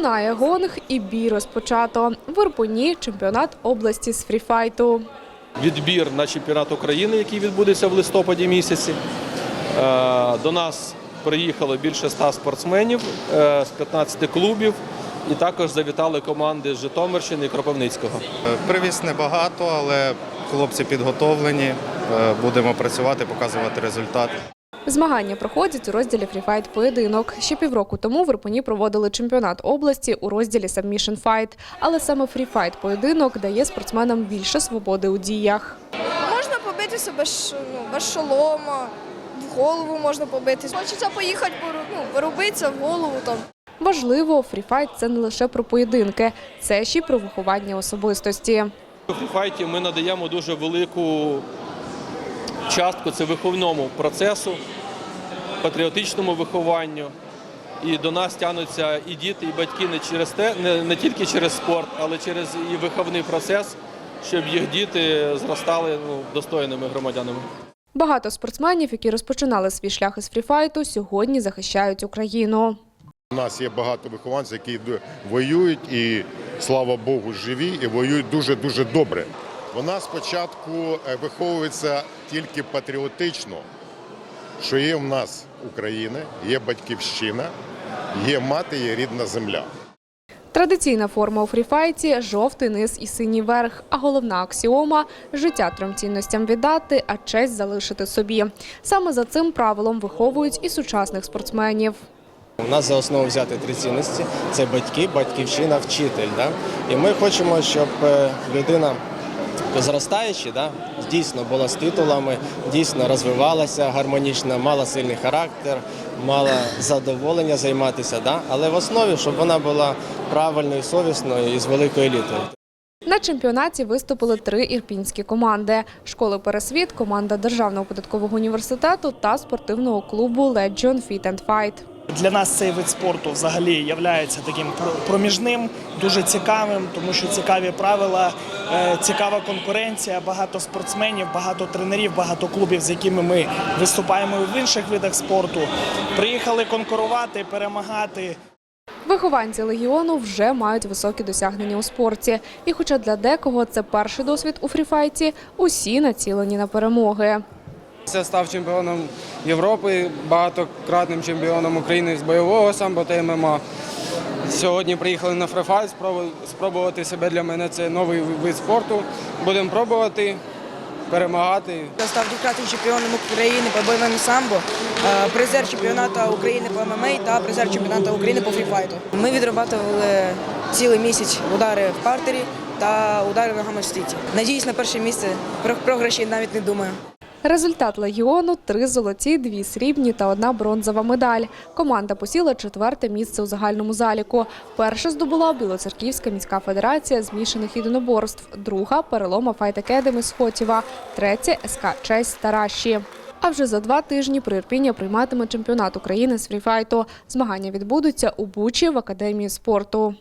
Лунає гонг і бій розпочато. В Ірпені чемпіонат області з фріфайту. відбір на чемпіонат України, який відбудеться в листопаді місяці. Е, До нас приїхало більше ста спортсменів е, з 15 клубів, і також завітали команди з Житомирщини і Кропивницького. Привіз небагато, але хлопці підготовлені. Е, Будемо працювати, показувати результат. Змагання проходять у розділі фріфайт поєдинок. Ще півроку тому в Ірпені проводили чемпіонат області у розділі Submission Fight. Але саме фріфайт поєдинок дає спортсменам більше свободи у діях. Можна побитися без, ну, без шолома, в голову можна побитися. Хочеться поїхати, ну, порубитися в голову там. Важливо, фріфайт це не лише про поєдинки, це ще й про виховання особистості. У фріфайті ми надаємо дуже велику частку це виховному процесу, патріотичному вихованню. І до нас тягнуться і діти, і батьки не через те, не, не тільки через спорт, але через і виховний процес, щоб їх діти зростали ну, достойними громадянами. Багато спортсменів, які розпочинали свій шлях із фріфайту, сьогодні захищають Україну. У нас є багато вихованців, які воюють і, слава Богу, живі і воюють дуже-дуже добре. Вона спочатку е, виховується тільки патріотично, що є в нас Україна, є батьківщина, є мати, є рідна земля. Традиційна форма у фріфайті жовтий низ і синій верх. А головна аксіома життя трьом цінностям віддати, а честь залишити собі. Саме за цим правилом виховують і сучасних спортсменів. У нас за основу взяти три цінності: це батьки, батьківщина, вчитель. Да? І ми хочемо, щоб е, людина зростаючи, да, дійсно була з титулами, дійсно розвивалася гармонічно, мала сильний характер, мала задоволення займатися, да? але в основі, щоб вона була правильною, совісною і з великою елітою. На чемпіонаті виступили три ірпінські команди: школи Пересвіт, команда Державного податкового університету та спортивного клубу Legion Fit and Fight. Для нас цей вид спорту взагалі є таким про- проміжним, дуже цікавим, тому що цікаві правила, е, цікава конкуренція, багато спортсменів, багато тренерів, багато клубів, з якими ми виступаємо в інших видах спорту. Приїхали конкурувати, перемагати. Вихованці легіону вже мають високі досягнення у спорті. І хоча для декого це перший досвід у фріфайті, усі націлені на перемоги. Я став чемпіоном Європи, багатократним чемпіоном України з бойового самбо та ММА. Сьогодні приїхали на фрифайт, спробувати себе для мене це новий вид спорту. Будемо пробувати, перемагати. Я став двократним чемпіоном України по бойовому самбо, е, призер чемпіонату України по ММА та призер чемпіонату України по фріфайту. Ми відрабатували цілий місяць удари в партері та удари ногами в стіті. Надіюсь на перше місце. Про програші навіть не думаю. Результат легіону три золоті, дві срібні та одна бронзова медаль. Команда посіла четверте місце у загальному заліку. Перше здобула Білоцерківська міська федерація змішаних єдиноборств. Друга перелома Файт Акедемі з Хотєва. Третє СК Честь Тараші. А вже за два тижні Приірпіння прийматиме чемпіонат України з фріфайту. Змагання відбудуться у Бучі в академії спорту.